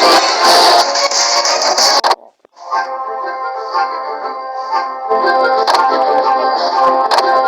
Thank you.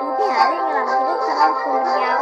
ผมไปหาเล่นกันหลังจากที่ทำผมยาว